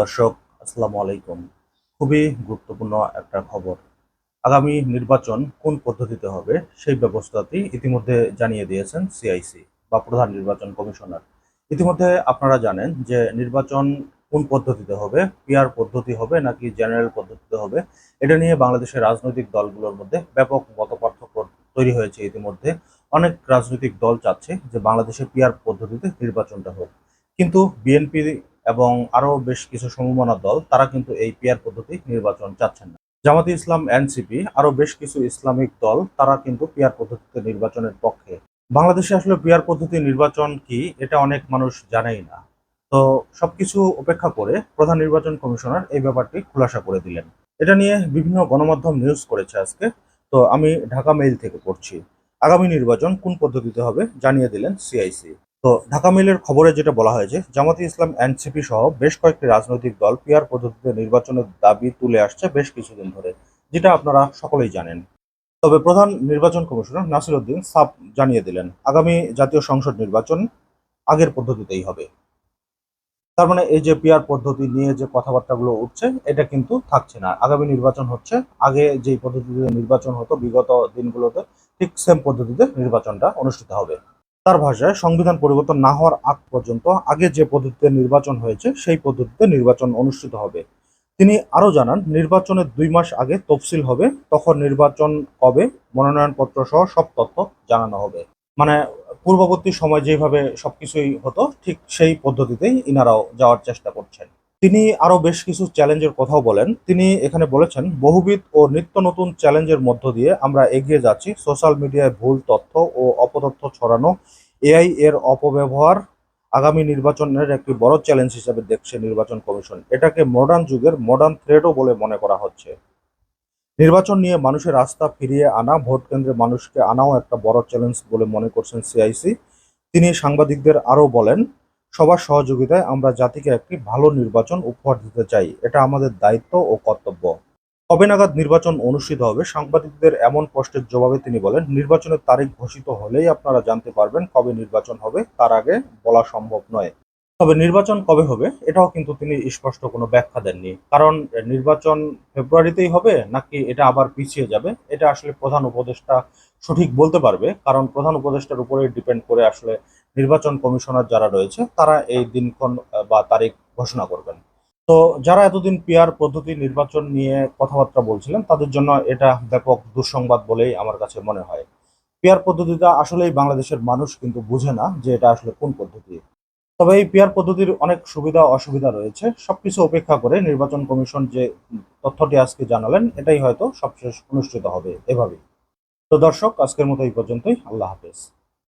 দর্শক, আসসালামু আলাইকুম। খুবই গুরুত্বপূর্ণ একটা খবর। আগামী নির্বাচন কোন পদ্ধতিতে হবে সেই ব্যবস্থাটি ইতিমধ্যে জানিয়ে দিয়েছেন সিআইসি বা প্রধান নির্বাচন কমিশনার। ইতিমধ্যে আপনারা জানেন যে নির্বাচন কোন পদ্ধতিতে হবে, পিআর পদ্ধতি হবে নাকি জেনারেল পদ্ধতিতে হবে, এটা নিয়ে বাংলাদেশের রাজনৈতিক দলগুলোর মধ্যে ব্যাপক মতপার্থক্য তৈরি হয়েছে ইতিমধ্যে। অনেক রাজনৈতিক দল চাচ্ছে যে বাংলাদেশে পিআর পদ্ধতিতে নির্বাচনটা হোক। কিন্তু বিএনপি এবং আরও বেশ কিছু সমমনা দল, তারা কিন্তু এই পিয়ার পদ্ধতি নির্বাচন চাচ্ছেন না। জামাতি ইসলাম এনসিপি আরও বেশ কিছু ইসলামিক দল, তারা কিন্তু পিয়ার পদ্ধতিতে নির্বাচনের পক্ষে। বাংলাদেশে আসলে পিয়ার পদ্ধতি নির্বাচন কি, এটা অনেক মানুষ জানেই না। তো সবকিছু উপেক্ষা করে প্রধান নির্বাচন কমিশনার এই ব্যাপারটি খুলাসা করে দিলেন। এটা নিয়ে বিভিন্ন গণমাধ্যম নিউজ করেছে আজকে। তো আমি ঢাকা মেইল থেকে পড়ছি। আগামী নির্বাচন কোন পদ্ধতিতে হবে জানিয়ে দিলেন সিআইসি তো ঢাকা মেইলের খবরে যেটা বলা হয়েছে, জামাতি ইসলাম এনসিপি সহ বেশ কয়েকটি রাজনৈতিক দল পিয়ার পদ্ধতিতে নির্বাচনের দাবি তুলে আসছে বেশ কিছুদিন ধরে, যেটা আপনারা সকলেই জানেন। তবে প্রধান নির্বাচন কমিশনার নাসির উদ্দিন জানিয়ে দিলেন, আগামী জাতীয় সংসদ নির্বাচন আগের পদ্ধতিতেই হবে। তার মানে এই যে পিয়ার পদ্ধতি নিয়ে যে কথাবার্তাগুলো উঠছে, এটা কিন্তু থাকছে না। আগামী নির্বাচন হচ্ছে, আগে যেই পদ্ধতিতে নির্বাচন হতো, বিগত দিনগুলোতে ঠিক সেম পদ্ধতিতে নির্বাচনটা অনুষ্ঠিত হবে। তার ভাষায় সংবিধান পরিবর্তন না হওয়ার আগ পর্যন্ত আগে যে পদ্ধতিতে নির্বাচন হয়েছে, সেই পদ্ধতিতে নির্বাচন অনুষ্ঠিত হবে। তিনি আরও জানান, নির্বাচনের দুই মাস আগে তফসিল হবে, তখন নির্বাচন কবে, মনোনয়নপত্র সহ সব তথ্য জানানো হবে। মানে পূর্ববর্তী সময় যেভাবে সবকিছুই হতো, ঠিক সেই পদ্ধতিতেই ইনারাও যাওয়ার চেষ্টা করছেন। তিনি আরও বেশ কিছু চ্যালেঞ্জের কথাও বলেন। তিনি এখানে বলেছেন, বহুবিধ ও নিত্য নতুন চ্যালেঞ্জের মধ্য দিয়ে আমরা এগিয়ে যাচ্ছি। সোশ্যাল মিডিয়ায় ভুল তথ্য ও অপতথ্য ছড়ানো, এআই এর অপব্যবহার আগামী নির্বাচনের একটি বড় চ্যালেঞ্জ হিসেবে দেখছে নির্বাচন কমিশন। এটাকে মডার্ন যুগের মডার্ন থ্রেটও বলে মনে করা হচ্ছে। নির্বাচন নিয়ে মানুষের আস্থা ফিরিয়ে আনা, ভোট কেন্দ্রে মানুষকে আনাও একটা বড় চ্যালেঞ্জ বলে মনে করছেন সিআইসি। তিনি সাংবাদিকদের আরও বলেন সবার সহযোগিতায় আমরা জাতিকে একটি ভালো নির্বাচন উপহার দিতে চাই। এটা আমাদের দায়িত্ব ও কর্তব্য। কবে নাগাদ নির্বাচন অনুষ্ঠিত হবে সাংবাদিকদের এমন প্রশ্নের জবাবে তিনি বলেন, নির্বাচনের তারিখ ঘোষিত হলেই আপনারা জানতে পারবেন কবে নির্বাচন হবে, তার আগে বলা সম্ভব নয়। তবে নির্বাচন কবে হবে, এটাও কিন্তু তিনি স্পষ্ট কোনো ব্যাখ্যা দেননি। কারণ নির্বাচন ফেব্রুয়ারিতেই হবে, নাকি এটা আবার পিছিয়ে যাবে? এটা আসলে প্রধান উপদেষ্টা সঠিক বলতে পারবে। কারণ প্রধান উপদেষ্টার উপরে ডিপেন্ড করে আসলে নির্বাচন কমিশনার যারা রয়েছে, তারা এই দিনক্ষণ বা তারিখ ঘোষণা করবেন। তো যারা এতদিন পিয়ার পদ্ধতি নির্বাচন নিয়ে কথাবার্তা বলছিলেন, তাদের জন্য এটা ব্যাপক দুঃসংবাদ বলেই আমার কাছে মনে হয়। পিয়ার পদ্ধতিটা আসলেই বাংলাদেশের মানুষ কিন্তু বুঝে না যে এটা আসলে কোন পদ্ধতি। তবে এই পিয়ার পদ্ধতির অনেক সুবিধা অসুবিধা রয়েছে। সবকিছু উপেক্ষা করে নির্বাচন কমিশন যে তথ্যটি আজকে জানালেন, এটাই হয়তো সবশেষ অনুষ্ঠিত হবে এভাবেই। তো দর্শক, আজকের মতো এই পর্যন্তই। আল্লাহ হাফেজ।